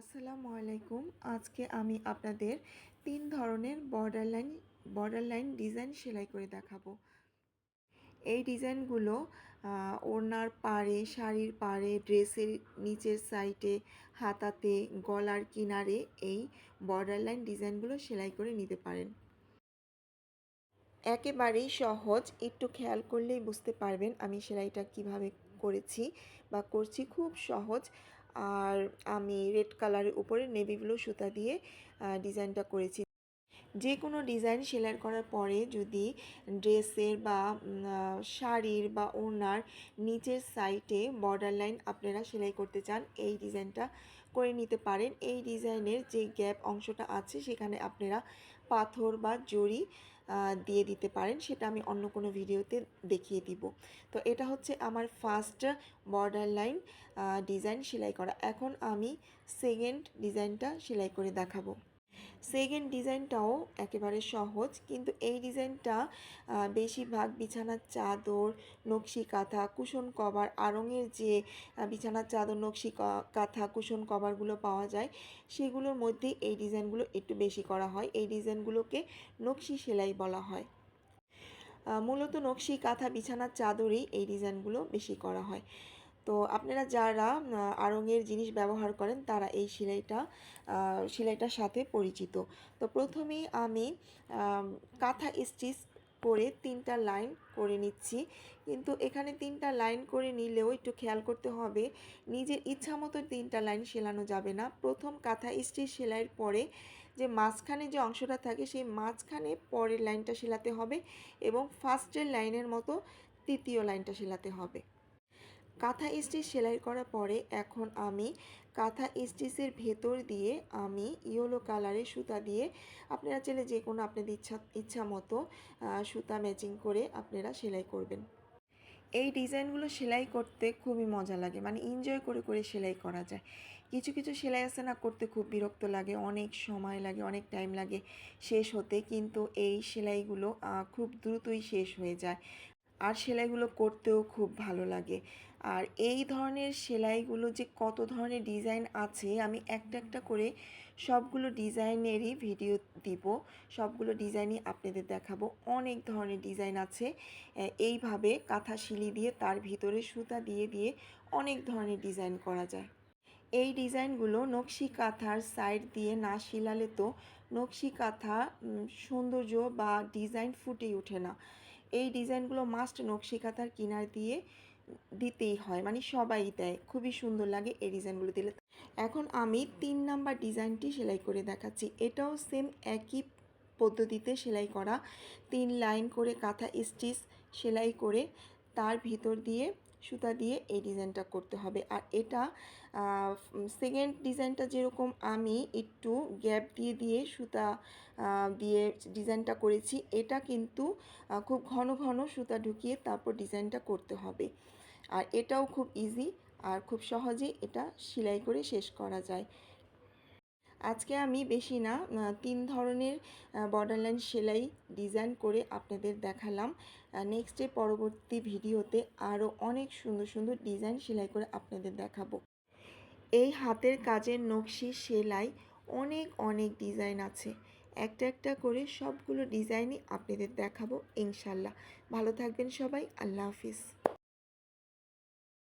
আসসালামু আলাইকুম। আজকে আমি আপনাদের তিন ধরনের border line border line design সেলাই করে দেখাবো। এই ডিজাইনগুলো ওড়নার পাড়ে, শাড়ির পাড়ে, ড্রেসের নিচের সাইডে হাতাতে, গলার কিনারে এই বর্ডার লাইন ডিজাইনগুলো সেলাই করে নিতে পারেন। একেবারেই সহজ, একটু খেয়াল করলেই বুঝতে পারবেন আমি সেলাইটা কীভাবে করেছি বা করছি। খুব সহজ। আর আমি রেড কালারের উপরে নেভি ব্লু সুতা দিয়ে ডিজাইনটা করেছি। যে কোনো ডিজাইন সেলাই করার পরে যদি ড্রেসের বা শাড়ির বা ওড়নার নিচের সাইডে বর্ডার লাইন আপনারা সেলাই করতে চান, এই ডিজাইনটা করে নিতে পারেন। এই ডিজাইনের যে গ্যাপ অংশটা আছে সেখানে আপনারা পাথর বা জড়ি দিয়ে দিতে পারেন। সেটা আমি অন্য কোনো ভিডিওতে দেখিয়ে দিব। তো এটা হচ্ছে আমার ফার্স্ট বর্ডার লাইন ডিজাইন সেলাই করা। এখন আমি সেকেন্ড ডিজাইনটা সেলাই করে দেখাবো। সেকেন্ড ডিজাইনটাও একেবারে সহজ, কিন্তু এই ডিজাইনটা বেশিরভাগ বিছানার চাদর, নকশি কাঁথা কুশন কভার আড়ঙের যে বিছানার চাদর, নকশি কাঁথা কুশন কভারগুলো পাওয়া যায়, সেগুলোর মধ্যে এই ডিজাইনগুলো একটু বেশি করা হয়। এই ডিজাইনগুলোকে নকশি সেলাই বলা হয়। মূলত নকশি, কাঁথা, বিছানার চাদরেই এই ডিজাইনগুলো বেশি করা হয়। তো আপনারা যারা আড়ঙের জিনিস ব্যবহার করেন, তারা এই সেলাইটা সেলাইটার সাথে পরিচিত। তো প্রথমেই আমি কাঁথা স্টিচ করে তিনটা লাইন করে নিচ্ছি। কিন্তু এখানে তিনটা লাইন করে নিলেও একটু খেয়াল করতে হবে, নিজের ইচ্ছা মতো তিনটা লাইন সেলানো যাবে না। প্রথম কাঁথা স্টিচ সেলাইয়ের পরে যে মাঝখানে যে অংশটা থাকে, সেই মাঝখানে পরের লাইনটা সেলাতে হবে এবং ফার্স্টের লাইনের মতো তৃতীয় লাইনটা সেলাতে হবে। কাঁথা স্টিচ সেলাই করার পরে এখন আমি কাঁথা স্টিচের ভেতর দিয়ে আমি ইয়েলো কালারের সুতা দিয়ে আপনারা চাইলে যে কোনো আপনাদের ইচ্ছা ইচ্ছা মতো সুতা ম্যাচিং করে আপনারা সেলাই করবেন। এই ডিজাইনগুলো সেলাই করতে খুবই মজা লাগে মানে এনজয় করে করে সেলাই করা যায়। কিছু কিছু সেলাই আছে না করতে খুব বিরক্ত লাগে, অনেক সময় লাগে, অনেক টাইম লাগে শেষ হতে, কিন্তু এই সেলাইগুলো খুব দ্রুতই শেষ হয়ে যায়। আর সেলাইগুলো করতেও খুব ভালো লাগে। আর এই ধরনের সেলাইগুলো যে কত ধরনের ডিজাইন আছে, আমি একটা একটা করে সবগুলো ডিজাইনেরই ভিডিও দিব। সবগুলো ডিজাইনই আপনাদের দেখাবো। অনেক ধরনের ডিজাইন আছে। এইভাবে কাঁথা শিলি দিয়ে তার ভিতরে সুতা দিয়ে দিয়ে অনেক ধরনের ডিজাইন করা যায়। এই ডিজাইনগুলো নকশি কাঁথার সাইড দিয়ে না শিলালে তো নকশি কাঁথা সৌন্দর্য বা ডিজাইন ফুটে ওঠে না। এই ডিজাইনগুলো মাস্ট নকশি কাঁথার কিনার দিয়ে দিতেই হয় মানে সবাই দেয়। খুবই সুন্দর লাগে এই ডিজাইনগুলো দিলে। এখন আমি তিন নাম্বার ডিজাইনটি সেলাই করে দেখাচ্ছি। এটাও সেম একই পদ্ধতিতে সেলাই করা। তিন লাইন করে কাঁথা স্টিচ সেলাই করে তার ভিতর দিয়ে সুতা দিয়ে এই ডিজাইনটা করতে হবে। আর এটা সেকেন্ড ডিজাইনটা যেরকম আমি একটু গ্যাপ দিয়ে দিয়ে সুতা দিয়ে ডিজাইনটা করেছি, এটা কিন্তু খুব ঘন ঘন সুতা ঢুকিয়ে তারপর ডিজাইনটা করতে হবে। আর এটাও খুব ইজি আর খুব সহজেই এটা সেলাই করে শেষ করা যায়। আজকে আমি বেশি না তিন ধরনের বর্ডার লাইন সেলাই ডিজাইন করে আপনাদের দেখালাম। নেক্সটে পরবর্তী ভিডিওতে আরও অনেক সুন্দর সুন্দর ডিজাইন সেলাই করে আপনাদের দেখাবো। এই হাতের কাজের নকশি সেলাই অনেক অনেক ডিজাইন আছে। একটা একটা করে সবগুলো ডিজাইনই আপনাদের দেখাবো ইনশাল্লাহ। ভালো থাকবেন সবাই, আল্লাহ হাফিজ।